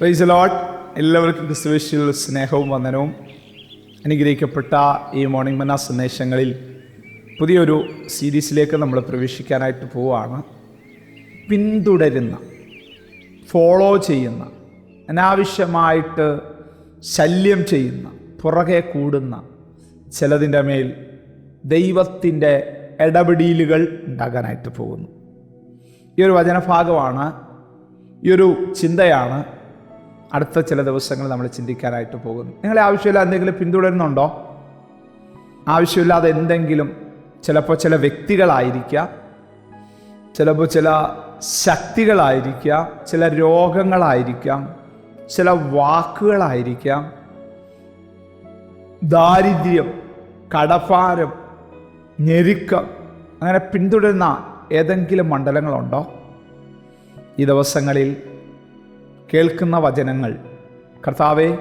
Price ലോട്ട് എല്ലാവർക്കും ക്രിസ്തുവിശ്വൽ സ്നേഹവും വന്ദനവും അനുഗ്രഹിക്കപ്പെട്ട ഈ മോർണിംഗ് മന സന്ദേശങ്ങളിൽ പുതിയൊരു സീരീസിലേക്ക് നമ്മൾ പ്രവേശിക്കാനായിട്ട് പോവുകയാണ്. പിന്തുടരുന്ന ഫോളോ ചെയ്യുന്ന അനാവശ്യമായിട്ട് ശല്യം ചെയ്യുന്ന പുറകെ കൂടുന്ന ചിലതിന്റെ മേൽ ദൈവത്തിന്റെ ഇടപെടലുകൾ ഉണ്ടാകാനായിട്ട് പോകുന്നു. ഈ ഒരു വചനഭാഗമാണ് ഈ ഒരു ചിന്തയാണ് അടുത്ത ചില ദിവസങ്ങൾ നമ്മൾ ചിന്തിക്കാനായിട്ട് പോകുന്നു. നിങ്ങളെ ആവശ്യമില്ല എന്തെങ്കിലും പിന്തുടരുന്നുണ്ടോ? ആവശ്യമില്ലാതെ എന്തെങ്കിലും ചിലപ്പോൾ ചില വ്യക്തികളായിരിക്കാം ചിലപ്പോൾ ചില ശക്തികളായിരിക്കാം ചില രോഗങ്ങളായിരിക്കാം ചില വാക്കുകളായിരിക്കാം ദാരിദ്ര്യം കടഭാരം ഞെരുക്കം അങ്ങനെ പിന്തുടരുന്ന ഏതെങ്കിലും മണ്ഡലങ്ങളുണ്ടോ? ഈ ദിവസങ്ങളിൽ കേൾക്കുന്ന വചനങ്ങൾ. കർത്താവെ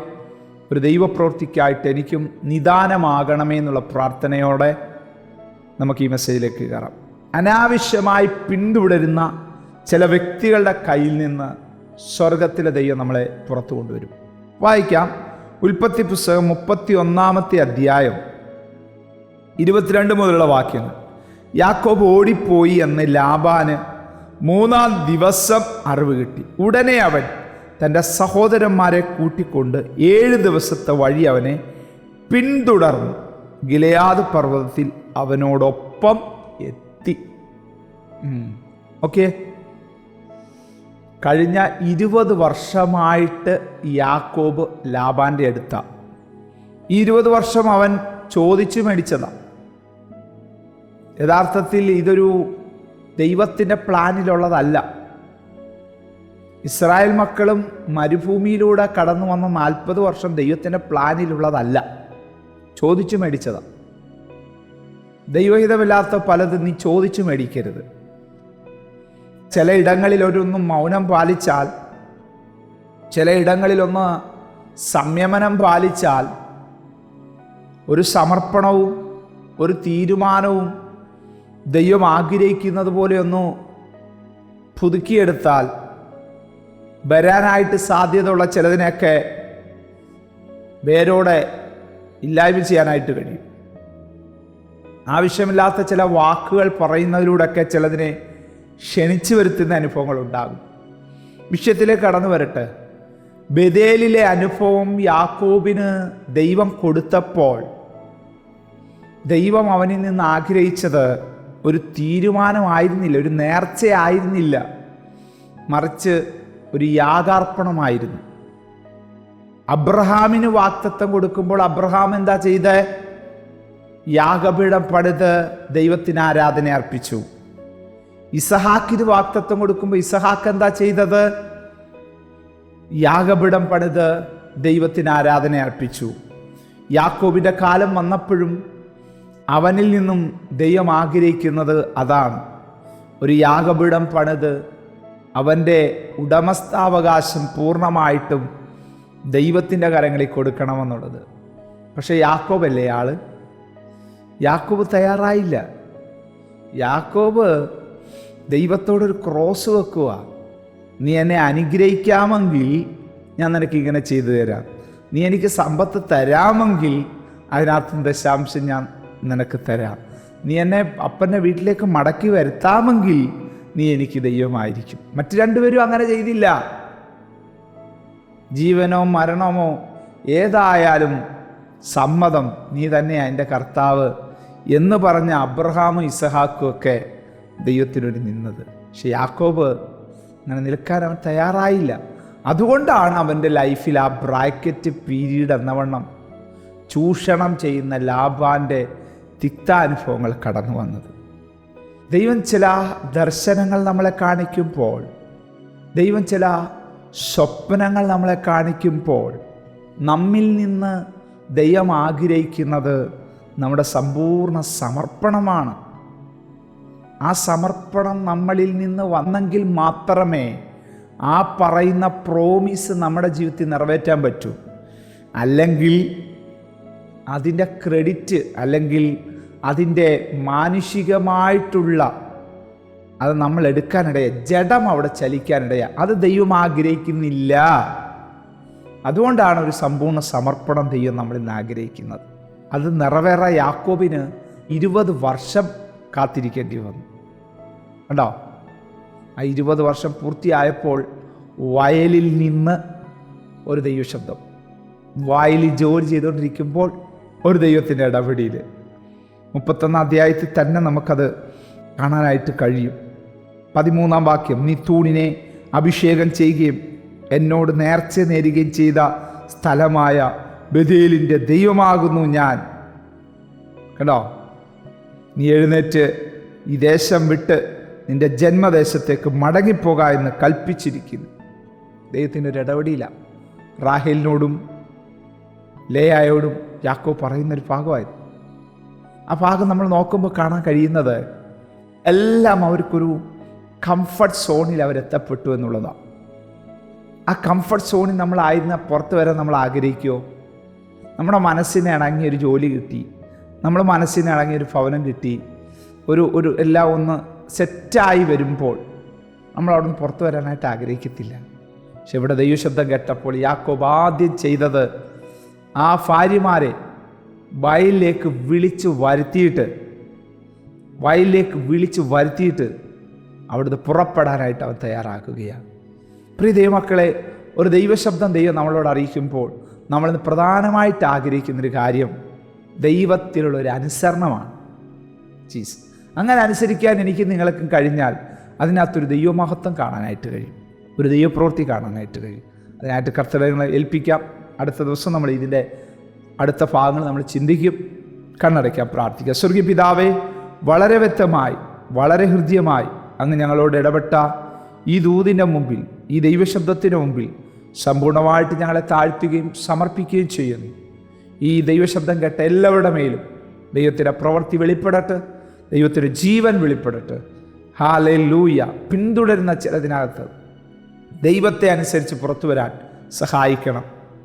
ഒരു ദൈവപ്രവൃത്തിക്കായിട്ട് എനിക്കും നിദാനമാകണമേ എന്നുള്ള പ്രാർത്ഥനയോടെ നമുക്ക് ഈ മെസ്സേജിലേക്ക് കയറാം. അനാവശ്യമായി പിന്തുടരുന്ന ചില വ്യക്തികളുടെ കയ്യിൽ നിന്ന് സ്വർഗത്തിലെ ദൈവം നമ്മളെ പുറത്തു കൊണ്ടുവരും. വായിക്കാം. ഉൽപ്പത്തി പുസ്തകം മുപ്പത്തി ഒന്നാമത്തെ അധ്യായം ഇരുപത്തിരണ്ട് മുതലുള്ള വാക്യങ്ങൾ. യാക്കോബ് ഓടിപ്പോയി എന്ന് ലാബാന് മൂന്നാം ദിവസം അറിവ് കിട്ടി. ഉടനെ അവൻ തന്റെ സഹോദരന്മാരെ കൂട്ടിക്കൊണ്ട് ഏഴ് ദിവസത്തെ വഴി അവനെ പിന്തുടർന്നു ഗിലയാദ് പർവതത്തിൽ അവനോടൊപ്പം എത്തി. ഓക്കെ. കഴിഞ്ഞ ഇരുപത് വർഷമായിട്ട് യാക്കോബ് ലാബാന്റെ അടുത്ത. ഈ ഇരുപത് വർഷം അവൻ ചോദിച്ചു മേടിച്ചതാണ് യഥാർത്ഥത്തിൽ ഇതൊരു ദൈവത്തിന്റെ പ്ലാനിലുള്ളതല്ല. ഇസ്രായേൽ മക്കളും മരുഭൂമിയിലൂടെ കടന്നു വന്ന നാൽപ്പത് വർഷം ദൈവത്തിന്റെ പ്ലാനിലുള്ളതല്ല. ചോദിച്ചു മേടിച്ചതാണ് ദൈവഹിതമില്ലാത്ത പലതും നീ ചോദിച്ചു മേടിക്കരുത്. ചില ഇടങ്ങളിൽ ഒരൊന്നും മൗനം പാലിച്ചാൽ ചില ഇടങ്ങളിലൊന്ന് സംയമനം പാലിച്ചാൽ ഒരു സമർപ്പണവും ഒരു തീരുമാനവും ദൈവം ആഗ്രഹിക്കുന്നത് പോലെയൊന്നു പുതുക്കിയെടുത്താൽ വരാനായിട്ട് സാധ്യതയുള്ള ചിലതിനെയൊക്കെ വേരോടെ ഇല്ലായ്മ ചെയ്യാനായിട്ട് കഴിയും. ആവശ്യമില്ലാത്ത ചില വാക്കുകൾ പറയുന്നതിലൂടെയൊക്കെ ചിലതിനെ ക്ഷണിച്ചു വരുത്തുന്ന അനുഭവങ്ങൾ ഉണ്ടാകും വിഷയത്തിലേക്ക് കടന്നു വരട്ടെ. ബദേലിലെ അനുഭവം യാക്കോബിന് ദൈവം കൊടുത്തപ്പോൾ ദൈവം അവനിൽ നിന്ന് ആഗ്രഹിച്ചത് ഒരു തീരുമാനമായിരുന്നില്ല ഒരു നേർച്ചയായിരുന്നില്ല. മറിച്ച് ഒരു യാഗാർപ്പണമായിരുന്നു. അബ്രഹാമിന് വാക്തത്വം കൊടുക്കുമ്പോൾ അബ്രഹാം എന്താ ചെയ്ത്? യാഗപീഠം പടുത്ത് ദൈവത്തിന് ആരാധന അർപ്പിച്ചു. ഇസഹാക്കിന് വാക്തത്വം കൊടുക്കുമ്പോൾ ഇസഹാക്ക് എന്താ ചെയ്തത്? യാഗപീഠം പണിത് ദൈവത്തിന് ആരാധന അർപ്പിച്ചു. യാക്കോബിന്റെ കാലം വന്നപ്പോഴും അവനിൽ നിന്നും ദൈവം ആഗ്രഹിക്കുന്നത് അതാണ്. ഒരു യാഗപീഠം പണിത് അവന്റെ ഉടമസ്ഥാവകാശം പൂർണമായിട്ടും ദൈവത്തിന്റെ കരങ്ങളിൽ കൊടുക്കണമെന്നുള്ളത്. പക്ഷേ യാക്കോബല്ലേ ആൾ? യാക്കോബ് തയ്യാറായില്ല. യാക്കോബ് ദൈവത്തോടൊരു ക്രോസ് വെക്കുക നീ എന്നെ അനുഗ്രഹിക്കാമെങ്കിൽ ഞാൻ നിനക്ക് ഇങ്ങനെ ചെയ്തു തരാം. നീ എനിക്ക് സമ്പത്ത് തരാമെങ്കിൽ അതിനകത്ത് ദശാംശം ഞാൻ നിനക്ക് തരാം. നീ എന്നെ അപ്പന്റെ വീട്ടിലേക്ക് മടക്കി വരുത്താമെങ്കിൽ നീ എനിക്ക് ദൈവമായിരിക്കും. മറ്റു രണ്ടുപേരും അങ്ങനെ ചെയ്തില്ല. ജീവനോ മരണമോ ഏതായാലും സമ്മതം നീ തന്നെയാണ് എന്റെ കർത്താവ് എന്ന് പറഞ്ഞ അബ്രഹാമും ഇസഹാക്കും ഒക്കെ ദൈവത്തിനൊരു നിന്നത്. പക്ഷെ യാക്കോബ് അങ്ങനെ നിൽക്കാൻ അവൻ തയ്യാറായില്ല. അതുകൊണ്ടാണ് അവന്റെ ലൈഫിൽ ആ ബ്രാക്കറ്റ് പീരീഡ് എന്നവണ്ണം ചൂഷണം ചെയ്യുന്ന ലാബാന്റെ തിക്താനുഭവങ്ങൾ കടന്നു വന്നത്. ദൈവം ചില ദർശനങ്ങൾ നമ്മളെ കാണിക്കുമ്പോൾ ദൈവം ചില സ്വപ്നങ്ങൾ നമ്മളെ കാണിക്കുമ്പോൾ നമ്മിൽ നിന്ന് ദൈവം ആഗ്രഹിക്കുന്നത് നമ്മുടെ സമ്പൂർണ സമർപ്പണമാണ്. ആ സമർപ്പണം നമ്മളിൽ നിന്ന് വന്നെങ്കിൽ മാത്രമേ ആ പറയുന്ന പ്രോമിസ് നമ്മുടെ ജീവിതത്തിൽ നിറവേറ്റാൻ പറ്റൂ. അല്ലെങ്കിൽ അതിന്റെ ക്രെഡിറ്റ് അല്ലെങ്കിൽ അതിന്റെ മാനുഷികമായിട്ടുള്ള അത് നമ്മൾ എടുക്കാനിടയ ജഡം അവിടെ ചലിക്കാനിടയ അത് ദൈവം ആഗ്രഹിക്കുന്നില്ല. അതുകൊണ്ടാണ് ഒരു സമ്പൂർണ സമർപ്പണം ദൈവം നമ്മളിൽ നിന്ന് ആഗ്രഹിക്കുന്നത്. അത് നിറവേറ യാക്കോബിന് ഇരുപത് വർഷം കാത്തിരിക്കേണ്ടി വന്നു. കണ്ടോ? ആ ഇരുപത് വർഷം പൂർത്തിയായപ്പോൾ വയലിൽ നിന്ന് ഒരു ദൈവശബ്ദം. വയലിൽ ജോലി ചെയ്തുകൊണ്ടിരിക്കുമ്പോൾ ഒരു ദൈവത്തിന്റെ ഇടപെടിയിൽ മുപ്പത്തൊന്നാം അധ്യായത്തിൽ തന്നെ നമുക്കത് കാണാനായിട്ട് കഴിയും. പതിമൂന്നാം വാക്യം നീ തൂണിനെ അഭിഷേകം ചെയ്യുകയും എന്നോട് നേർച്ച നേരുകയും ചെയ്ത സ്ഥലമായ ബദേലിന്റെ ദൈവമാകുന്നു ഞാൻ. കേട്ടോ നീ എഴുന്നേറ്റ് ഈ ദേശം വിട്ട് നിന്റെ ജന്മദേശത്തേക്ക് മടങ്ങിപ്പോക എന്ന് കൽപ്പിച്ചിരിക്കുന്നു. ദൈവത്തിന്റെ ഒരു ഇടപെടിയില്ല. റാഹേലിനോടും ലേയായോടും യാക്കോ പറയുന്നൊരു ഭാഗമായിരുന്നു. ആ ഭാഗം നമ്മൾ നോക്കുമ്പോൾ കാണാൻ കഴിയുന്നത് എല്ലാം അവർക്കൊരു കംഫർട്ട് സോണിൽ അവരെത്തപ്പെട്ടു എന്നുള്ളതാണ്. ആ കംഫർട്ട് സോണിൽ നമ്മളായിരുന്ന പുറത്ത് വരാൻ നമ്മൾ ആഗ്രഹിക്കുമോ നമ്മുടെ മനസ്സിനെ ഇണങ്ങിയ ഒരു ജോലി കിട്ടി. നമ്മുടെ മനസ്സിനെ ഇണങ്ങിയ ഒരു ഭവനം കിട്ടി. ഒരു ഒരു എല്ലാം ഒന്ന് സെറ്റായി വരുമ്പോൾ നമ്മൾ അവിടെ നിന്ന് പുറത്തു വരാനായിട്ട് ആഗ്രഹിക്കത്തില്ല. പക്ഷെ ഇവിടെ ദൈവശബ്ദം കേട്ടപ്പോൾ യാക്കോബ് ആദ്യം ചെയ്തത് ആ ഭാര്യമാരെ വയലിലേക്ക് വിളിച്ചു വരുത്തിയിട്ട് വയലിലേക്ക് വിളിച്ചു വരുത്തിയിട്ട് അവിടുന്ന് പുറപ്പെടാനായിട്ട് അവൻ തയ്യാറാക്കുകയാണ്. പ്രിയ ദൈവമക്കളെ ഒരു ദൈവശബ്ദം ദൈവം നമ്മളോട് അറിയിക്കുമ്പോൾ നമ്മളിന്ന് പ്രധാനമായിട്ട് ആഗ്രഹിക്കുന്നൊരു കാര്യം ദൈവത്തിലുള്ള ഒരു അനുസരണമാണ്. ചീസ് അങ്ങനെ അനുസരിക്കാൻ എനിക്ക് നിങ്ങൾക്കും കഴിഞ്ഞാൽ അതിനകത്തൊരു ദൈവമഹത്വം കാണാനായിട്ട് കഴിയും. ഒരു ദൈവപ്രവൃത്തി കാണാനായിട്ട് കഴിയും. അതിനായിട്ട് കർത്തവ്യങ്ങളെ ഏൽപ്പിക്കാം. അടുത്ത ദിവസം നമ്മൾ ഇതിന്റെ അടുത്ത ഭാഗങ്ങൾ നമ്മൾ ചിന്തിക്കും കണ്ണടയ്ക്കാൻ പ്രാർത്ഥിക്കുക സ്വർഗീയ പിതാവെ വളരെ വ്യക്തമായി വളരെ ഹൃദ്യമായി അങ്ങ് ഞങ്ങളോട് ഇടപെട്ട ഈ ദൂതിന്റെ മുമ്പിൽ ഈ ദൈവശബ്ദത്തിന് മുമ്പിൽ സമ്പൂർണമായിട്ട് ഞങ്ങളെ താഴ്ത്തുകയും സമർപ്പിക്കുകയും ചെയ്യുന്നു. ഈ ദൈവശബ്ദം കേട്ട എല്ലാവരുടെ മേലും ദൈവത്തിന്റെ പ്രവൃത്തി വെളിപ്പെടട്ടെ ദൈവത്തിന്റെ ജീവൻ വെളിപ്പെടട്ടെ. ഹാലെ ലൂയ പിന്തുടരുന്ന ചിലതിനകത്ത് ദൈവത്തെ അനുസരിച്ച് പുറത്തു വരാൻ സഹായിക്കണം.